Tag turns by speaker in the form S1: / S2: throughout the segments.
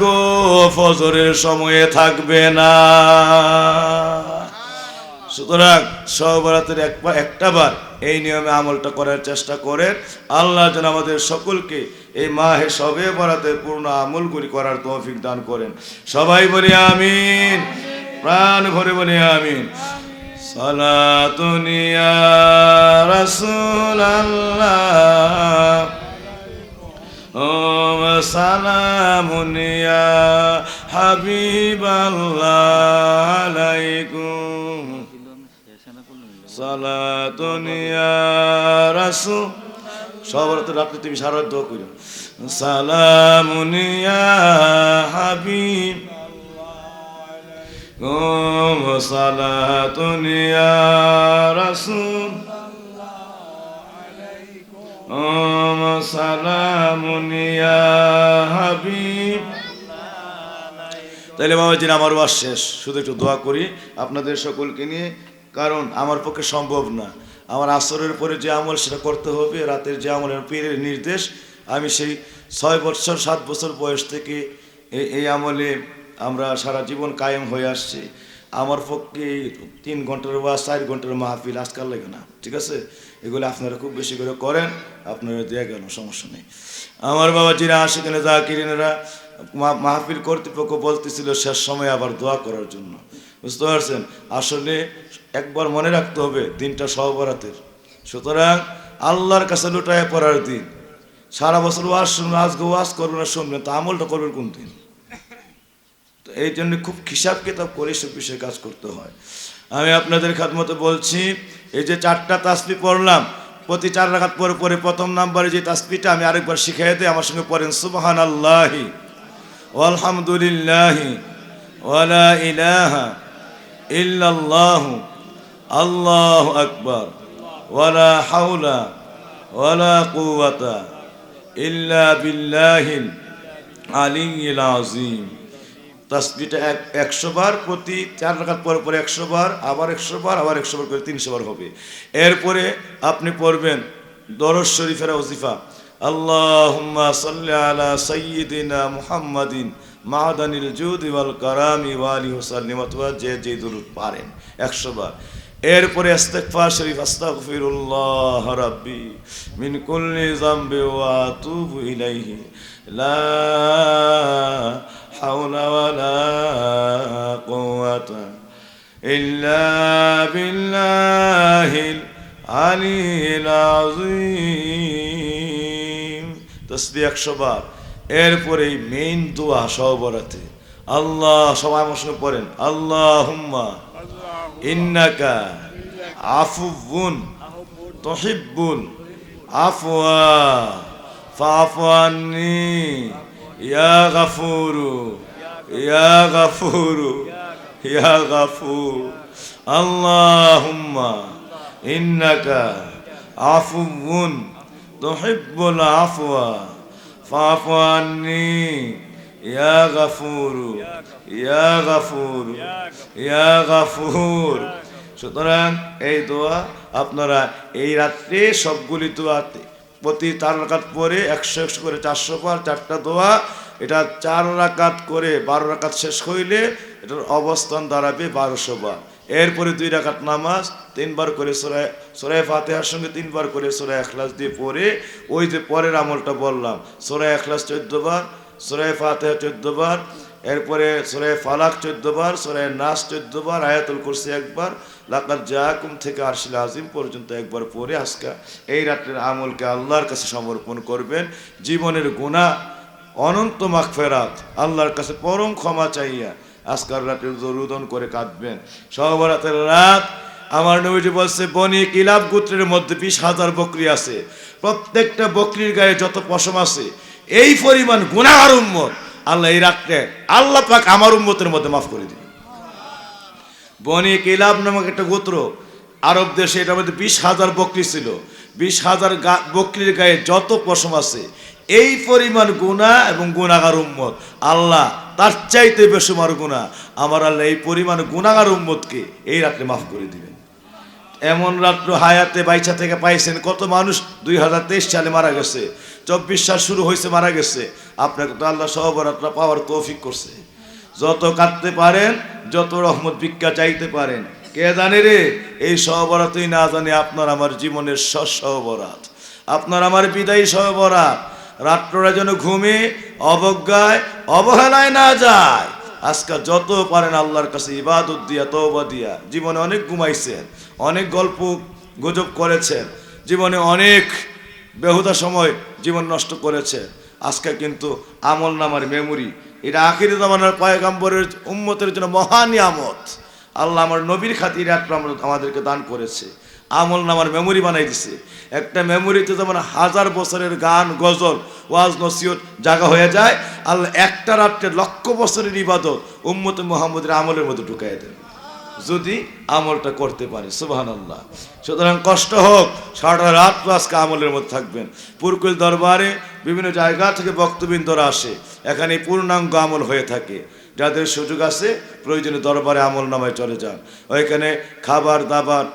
S1: গো, ফজরের সময়ে থাকবে না। সুতরাং সবরাতের একবার একটা বার এই নিয়মে আমলটা করার চেষ্টা করেন। আল্লাহ যেন আমাদের সকলকে এই মাহে সবে বরাতের পূর্ণ আমলগুলি করার তৌফিক দান করেন। সবাই বলি আমিন, প্রাণ ভরে বলি আমিন। সালাতুনিয়া রাসূল আল্লাহ সালামুনিয়া হাবিবাল্লাহ আলাইকুম। সালাতুনিয়া রাসূল। সবার তো রাত্রে তুমি সারা দোয়া সালামুনিয়া হাবিব। ওম সালাতুনিয়া রাসূল। সালামুনিয়া হাবিব। তাহলে বাবাজির আমার ওয়াজ শেষ। শুধু একটু দোয়া করি আপনাদের সকলকে নিয়ে, কারণ আমার পক্ষে সম্ভব না। আমার আসরের পরে যে আমল সেটা করতে হবে, রাতের যে আমলের পীরের নির্দেশ, আমি সেই ছয় বছর, সাত বছর বয়স থেকে এই এই আমলে আমরা সারা জীবন কায়েম হয়ে আসছি। আমার পক্ষে তিন ঘণ্টার বা চার ঘণ্টার মাহফিল আজকাল লাগে না, ঠিক আছে? এগুলো আপনারা খুব বেশি করে করেন, আপনারা দেয়া গেল সমস্যা নেই। আমার বাবা আশেখানে যা কিরিনেরা মাহফিল কর্তৃপক্ষ বলতেছিল, শেষ সময় আবার দোয়া করার জন্য। বুঝতে পারছেন? আসলে একবার মনে রাখতে হবে, দিনটা সহবরাতের। সুতরাং আল্লাহর কাছে লুটায় পড়ার দিন। সারা বছর ওয়াজ শুনবেন আজকে ওয়াজ করবেন না শুনবেন, তা আমলটা করবেন কোন দিন? তো এই জন্য খুব হিসাব কিতাব করে সব বিষয়ে কাজ করতে হয়। আমি আপনাদের খাতমতো বলছি, এই যে চারটা তাসপি পড়লাম, প্রতি চার রাখাত পরে পরে প্রথম নাম্বারে যে তাসপিটা আমি আরেকবার শিখাই দিই, আমার সঙ্গে পড়েন সুবহান আল্লাহি আলহামদুলিল্লাহি ওয়ালা ইলাহা ইল্লাল্লাহু, আল্লাহু আকবার, ওয়ালা হাওলা, ওয়ালা কুওয়াতা ইল্লা বিল্লাহিল আলিয়্যিল আযীম। তাসবিটা এক, একশো বার প্রতি চার রাখাত পর পরে একশো বার, আবার একশো বার, আবার একশো বার করে তিনশো বার হবে। এরপরে আপনি পড়বেন দরজ শরীফের ওজিফা। সাল্লি আলা সাইয়্যিদিনা মুহাম্মাদিন মাদানিল জুদি ওয়াল কারামি ওয়ালি হুসাল্লিম অথবা যে যে দুরুদ পারেন, একশো বার। এরপরে ইস্তেগফার শরীফ, আস্তাগফিরুল্লাহ রাব্বি মিন কুল্লি যামবি ওয়া আতুবু ইলাইহি। লা حول ولا قوة إلا بالله العلي العظيم তসবি একশো বার এরপরে মেইন দোয়া সবরাতে আল্লাহ সবাই আমার সঙ্গে পড়েন আল্লাহ হুম্মা ইন্নাকা আফুবুন তহিব্বুল আফওয়া ফাফু আন্নি ইয়া গাফুরু ইয়া গাফুরু ইয়া গাফুর আল্লাহুম্মা ইন্নাকা আফুবুন তুহিব্বুল আফওয়া ফাফু আন্নি ইয়া গাফুরু ইয়া গাফুর ইয়া গাফুর সুতরাং এই দোয়া আপনারা এই রাত্রে সবগুলি দোয়াতে প্রতি চার রাকাত পরে একশো একশো করে চারশো বার চারটা দোয়া, এটা চার রাকাত করে বারো রাকাত শেষ হইলে এটার অবস্থান দাঁড়াবে বারোশো বার। এরপরে দুই রাকাত নামাজ, তিনবার করে সোরায় সোরায় ফাতেহার সঙ্গে তিনবার করে সোরায় এখলাস দিয়ে পড়ে, ওই যে পরের আমলটা বললাম সোরায় এখলাস চোদ্দ বার সোরায় ফাতেহা চোদ্দ বার, এরপরে সোরায় ফালাক চোদ্দ বার সোরায় নাস চোদ্দ বার, আয়াতুল কুরসি একবার লাকাত জাকুম থেকে আরশিল আজিম পর্যন্ত একবার পরে আজকে এই রাত্রের আমলকে আল্লাহর কাছে সমর্পণ করবেন। জীবনের গুণা অনন্ত মাগফেরাত আল্লাহর কাছে পরম ক্ষমা চাইয়া আজকাল রাতে রুদন করে কাঁদবেন। সহবরাতের রাত। আমার নবীজি বলছে, বনি কিলাব গোত্রের মধ্যে বিশ হাজার বকরি আছে। প্রত্যেকটা বকরির গায়ে যত পশম আছে, এই পরিমাণ গুণাহার উম্মত আল্লাহ এই রাত্রে আল্লাহ পাক আমার উম্মতের মধ্যে মাফ করে দিবে। বনি কিলাব নামক একটা গোত্র। আরব দেশে এটার মধ্যে বিশ হাজার বকরি ছিল। বিশ হাজার বকরির গায়ে যত পশম আছে, এই পরিমাণ গুণা এবং গুণাগার উম্মত। আল্লাহ তার চাইতে বেসুমার গুণা। আমার আল্লাহ এই পরিমাণ গুণাগার উম্মতকে এই রাত্রে মাফ করে দিবেন। এমন রাত্র হায়াতে বাইচা থেকে পাইছেন, কত মানুষ দুই হাজার তেইশ সালে মারা গেছে, চব্বিশ সাল শুরু হয়েছে, মারা গেছে। আপনাকে তো আল্লাহ সহবরাত্রা পাওয়ার তৌফিক করছে। যত কাটতে পারেন, যত রহমত ভিক্ষা চাইতে পারেন। কে জানে রে, এই সহবরাতই না জানে আপনার আমার জীবনের সহবরাত। আপনার আমার বিদায়ী সহবরাত। রাত্ররা যেন ঘুমে, অবজ্ঞায়, অবহেলায় না যায়। আজকে যত পারেন আল্লাহর কাছে ইবাদত দিয়া, তওবা দিয়া। জীবনে অনেক ঘুমাইছেন, অনেক গল্প গুজব করেছেন। জীবনে অনেক বেহুদা সময় জীবন নষ্ট করেছে আজকে কিন্তু আমল নামার মেমোরি এটা আখিরি জামানার পয়গাম্বরের উম্মতের জন্য মহান আমত আল্লাহ আমার নবীর খাতির একটা আমাদেরকে দান করেছে। আমল নামার মেমোরি বানাই দিছে। একটা মেমোরিতে যেমন হাজার বছরের গান, গজল, ওয়াজ, নসিহত জাগা হয়ে যায়, আল্লাহ একটা রাত্রে লক্ষ বছরের ইবাদত উম্মত মোহাম্মদের আমলের মধ্যে ঢুকাই দেন। যদি আমলটা করতে পারে সুবাহান আল্লাহ সুতরাং কষ্ট হোক, সারাটা রাত আজকে আমলের মধ্যে থাকবেন। পুরকুল দরবারে বিভিন্ন জায়গা থেকে বক্তবৃন্দরা আসে এখানে পূর্ণাঙ্গ আমল হয়ে থাকে। যাদের সুযোগ আছে, প্রয়োজনে দরবারে আমল নামায় চলে যান। ওইখানে খাবার দাবার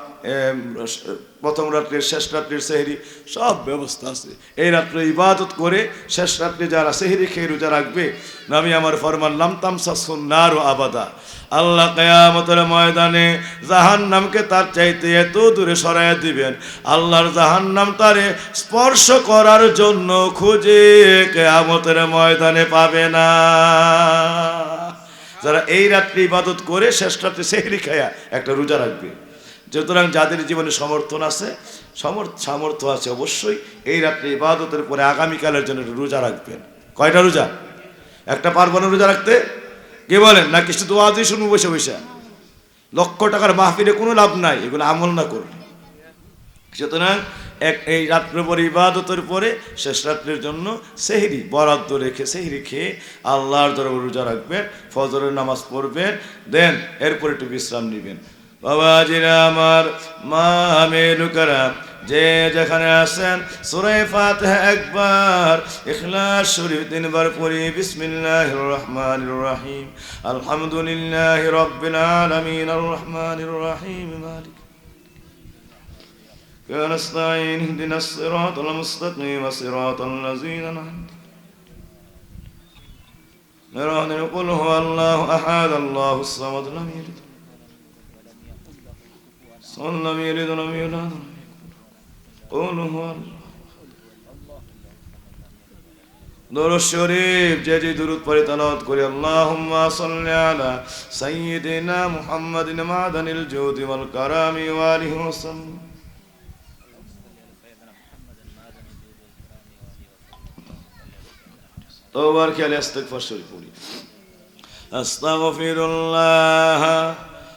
S1: প্রথম রাত্রের, শেষ রাত্রের সেহরি, সব ব্যবস্থা আছে। এই রাত্রে ইবাদত করে শেষ রাত্রে যারা সেহরি খেয়ে রোজা রাখবে আমি আমার ফরমান লামতাম সাসুন্নার ও আবাদা। আল্লাহ কেয়ামতের ময়দানে জাহান নামকে তার চাইতে এত দূরে সরাই দিবেন। আল্লাহর জাহান নাম তারে স্পর্শ করার জন্য খুঁজে কেয়ামতের ময়দানে পাবে না। যারা এই রাত্রে ইবাদত করে শেষ রাত্রে সেহরি খায়া একটা রোজা রাখবে। সুতরাং যাদের জীবনে সমর্থন আছে সমর্থ সামর্থ্য আছে অবশ্যই এই রাত্রে ইবাদতের পরে আগামীকালের জন্য রোজা রাখবেন। কয়টা রোজা? একটা পারব না রোজা রাখতে? কে বলেন? না কিছু তো আজই শুনব বসে বসে? লক্ষ টাকার মাহফিলে কোনো লাভ নাই, এগুলো আমল না করলে সুতরাং এক এই রাত্রে পরে, ইবাদতের পরে, শেষ রাত্রের জন্য সেহরি, বরাদ্দ রেখে সেহরি খেয়ে আল্লাহর দরবার রোজা রাখবেন, ফজরের নামাজ পড়বেন, দেন এরপর একটু বিশ্রাম নেবেন। বাবাজিরা আমার মা মেলুকারা যে যেখানে আছেন সুরাই ফাতিহা একবার ইখলাস শরীফ তিনবার পড়ি বিসমিল্লাহির রহমানির রহিম আলহামদুলিল্লাহি রাব্বিল আলামিন আর রহমানির রহিম মালিক نستعين اهدنا الصراط المستقيم صراط الذين أنعمت عليهم قل هو الله أحد الله الصمد لم يلد صلى لم يلد ولم يولد ولم يكن قل هو الله দরুদ শরীফ যে যে দুরুদ পড়ে তালাওয়াত করি আল্লাহুম্মা সাল্লি আলা সাইয়্যিদিনা মুহাম্মাদিন মাদানিল জুদি ওয়াল কারামি ওয়া আলিহি ওয়াসাল্লাম তোবার খেয়ালে ইস্তেগফার শরীফ পড়ি আস্তাগফিরুল্লাহ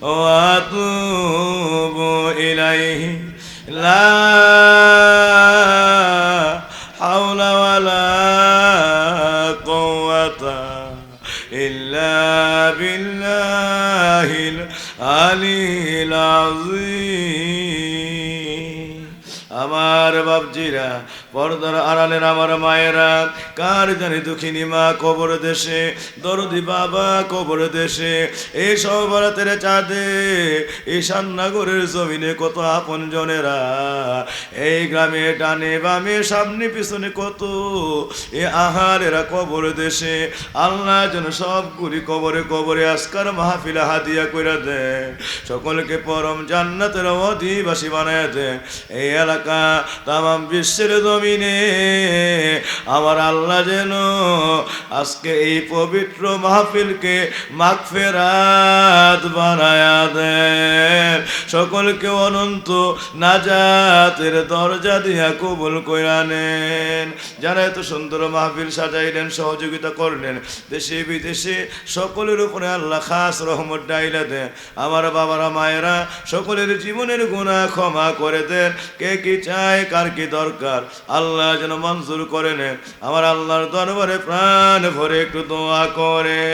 S1: وأتوب إليه لا حول ولا قوة إلا بالله العلي العظيم আমার বাপজিরা পর্দার আড়ালের আমার মায়েরা, কার জানি দুঃখিনী মা কবর দেশে, দরদি বাবা কবর দেশে, এই সব ভারতের চাঁদে এই সান্নাগরের জমিনে কত আপন জনেরা, এই গ্রামে ডানে বামে, সামনে পিছনে কত, এ আহারেরা কবর দেশে, আল্লাহ যেন সবগুলি কবরে কবরে আজকার মাহফিলা হাদিয়া করে দেয় সকলকে পরম জান্নাতের অধিবাসী বানায় দেয় এই এলাকা তাম বিশ্বের জমি জমিনে। আমার আল্লাহ যেন আজকে এই পবিত্র মাহফিলকে মাগফেরাত বানায়া দেন। সকলকে অনন্ত নাজাতের দরজা দিয়া কবুল কইরা নেন। যারা এত সুন্দর মাহফিল সাজাইলেন, সহযোগিতা করলেন, দেশে বিদেশে সকলের উপরে আল্লাহ খাস রহমত ডাইলা দেন। আমার বাবারা, মায়েরা, সকলের জীবনের গুণা ক্ষমা করে দেন। কে কি চায়, কার কি দরকার? আল্লাহ যেন মঞ্জুর করে নেন আমার আল্লাহর দরবারে প্রাণ ভরে একটু দোয়া করে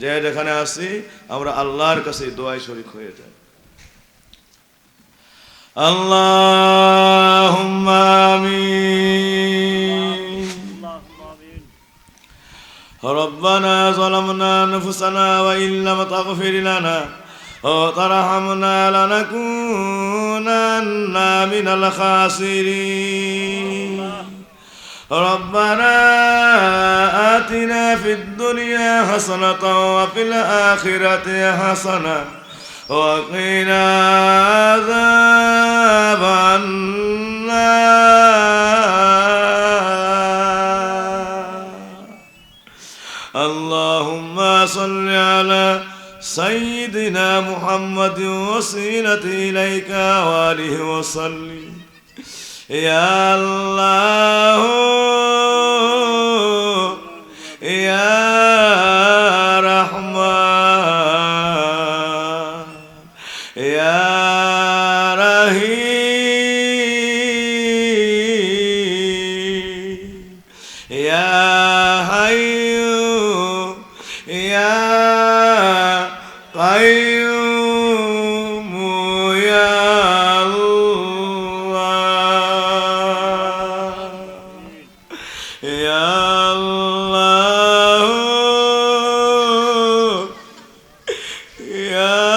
S1: যে যেখানে আসি আমরা আল্লাহর কাছে দোয়াই শরিক হয়ে যাই اللهم آمين ربنا ظلمنا أنفسنا وإن لم تغفر لنا وترحمنا لنكونن من الخاسرين. ربنا آتنا في الدنيا حسنة وفي الآخرة حسنة وقنا عذاب النار. اللهم صل على سيدنا محمد وسيلة إليك وآله وسلم يا الله يا رحمن يا رحيم يا يا